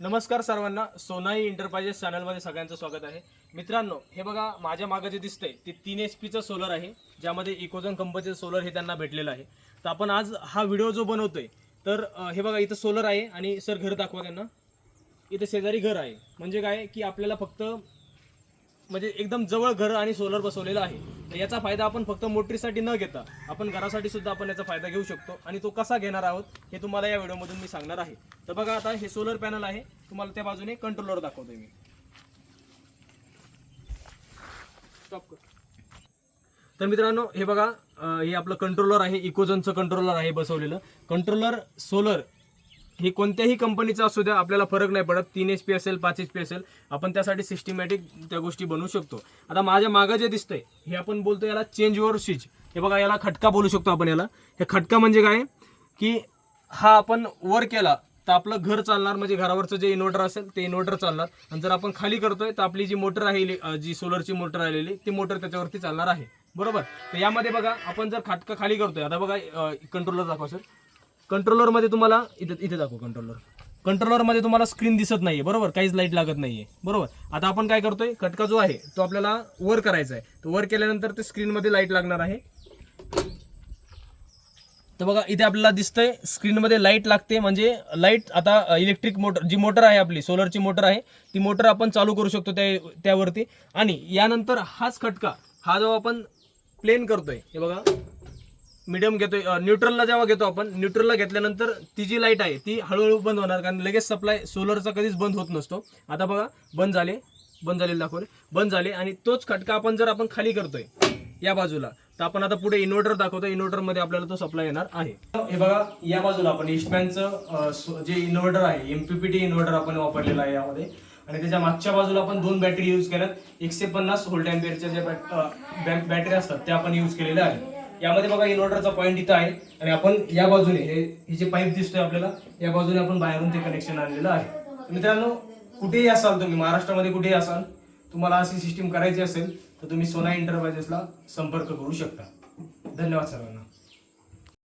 नमस्कार सर्वांना सोनाई इंटरप्राइजेस चॅनलमध्ये सगळ्यांचं स्वागत आहे. मित्रांनो हे बघा माझ्या मागं जे दिसतंय ते तीन एच पीचं सोलर आहे ज्यामध्ये इकोझन कंपनीचं सोलर हे त्यांना भेटलेलं आहे. तर आपण आज हा व्हिडिओ जो बनवतोय तर अं, हे बघा इथं सोलर आहे आणि सर घर दाखवा त्यांना. इथं शेजारी घर आहे. म्हणजे काय की आपल्याला फक्त म्हणजे एकदम जवळ घर आणि सोलर बसवलेलं आहे. तर याचा फायदा आपण फक्त मोटरीसाठी न घेता आपण घरासाठी सुद्धा आपण याचा फायदा घेऊ शकतो. आणि तो कसा घेणार आहोत हे तुम्हाला या व्हिडिओमधून मी सांगणार आहे. तर बघा आता हे सोलर पॅनल आहे. तुम्हाला त्या बाजूने कंट्रोलर दाखवतोय मी. स्टॉप कर. तर मित्रांनो हे बघा हे आपलं कंट्रोलर आहे. इकोझोनचं कंट्रोलर आहे बसवलेलं. कंट्रोलर सोलर हे कोणत्याही कंपनीचं असू द्या आपल्याला फरक नाही पडत. तीन एच पी असेल पाच एच पी असेल आपण त्यासाठी सिस्टमॅटिक त्या गोष्टी बनवू शकतो. आता माझ्या मागं जे दिसतंय हे आपण बोलतो याला चेंज ओवर स्विच हे बघा याला खटका बोलू शकतो आपण याला. हे खटका म्हणजे काय? की हा आपण वर केला तर आपलं घर चालणार म्हणजे घरावरचं जे इन्व्हर्टर असेल ते इन्व्हर्टर चालणार. आणि जर आपण खाली करतोय तर आपली जी मोटर आहे जी सोलरची मोटर आलेली ती मोटर त्याच्यावरती चालणार आहे. बरोबर? तर यामध्ये बघा आपण जर खाटका खाली करतोय आता बघा कंट्रोलर दाखवा सर कंट्रोलरमध्ये तुम्हाला इथे इथे दाखव कंट्रोलर कंट्रोलरमध्ये तुम्हाला स्क्रीन दिसत नाहीये बरोबर? काहीच लाइट लागत नाहीये बरोबर? आता आपण काय करतोय? खटका जो आहे तो आपल्याला वर करायचा आहे. तो वर केल्यानंतर ते स्क्रीनमध्ये लाइट लागणार आहे. तर बघा इथे आपल्याला दिसतंय स्क्रीनमध्ये लाइट लागते. म्हणजे लाइट आता इलेक्ट्रिक मोटर जी मोटर आहे आपली सोलरची मोटर आहे ती मोटर आपण चालू करू शकतो त्या त्यावरती. आणि यानंतर हाच खटका हा जो आपण प्लेन करतोय हे बघा. मिडियम घेतोय न्यूट्रलला जेव्हा घेतो आपण न्यूट्रलला घेतल्यानंतर ती जी लाइट आहे ती हळूहळू बंद होणार. कारण लगेच सप्लाय सोलरचा कधीच बंद होत नसतो. आता बघा बंद झाले बंद झालेले दाखवले. बंद झाले आणि तोच खटका आपण जर आपण खाली करतोय या बाजूला तर आपण आता पुढे इन्व्हर्टर दाखवतो इन्व्हर्टरमध्ये आपल्याला तो सप्लाय येणार आहे. हे बघा या बाजूला आपण इस्टमॅनचं जे इन्व्हर्टर आहे एमपीपीटी इन्व्हर्टर आपण वापरलेलं आहे यामध्ये. आणि त्याच्या मागच्या बाजूला आपण दोन बॅटरी यूज केल्यात. एकशे पन्नास होल्ड अँपियरच्या ज्या बॅटरी असतात त्या आपण यूज केलेल्या आहेत. यामध्ये बघा इन्व्हर्टरचा पॉईंट इथं आहे. आणि आपण या बाजूने हे ही जे पाईप दिसतोय आपल्याला या बाजूने आपण बाहेरून ते कनेक्शन आणलेलं आहे. मित्रांनो कुठेही असाल तुम्ही महाराष्ट्रामध्ये कुठेही असाल तुम्हाला अशी सिस्टीम करायची असेल तर तुम्ही सोना इंटरप्राइजेसला संपर्क करू शकता. धन्यवाद सर्वांना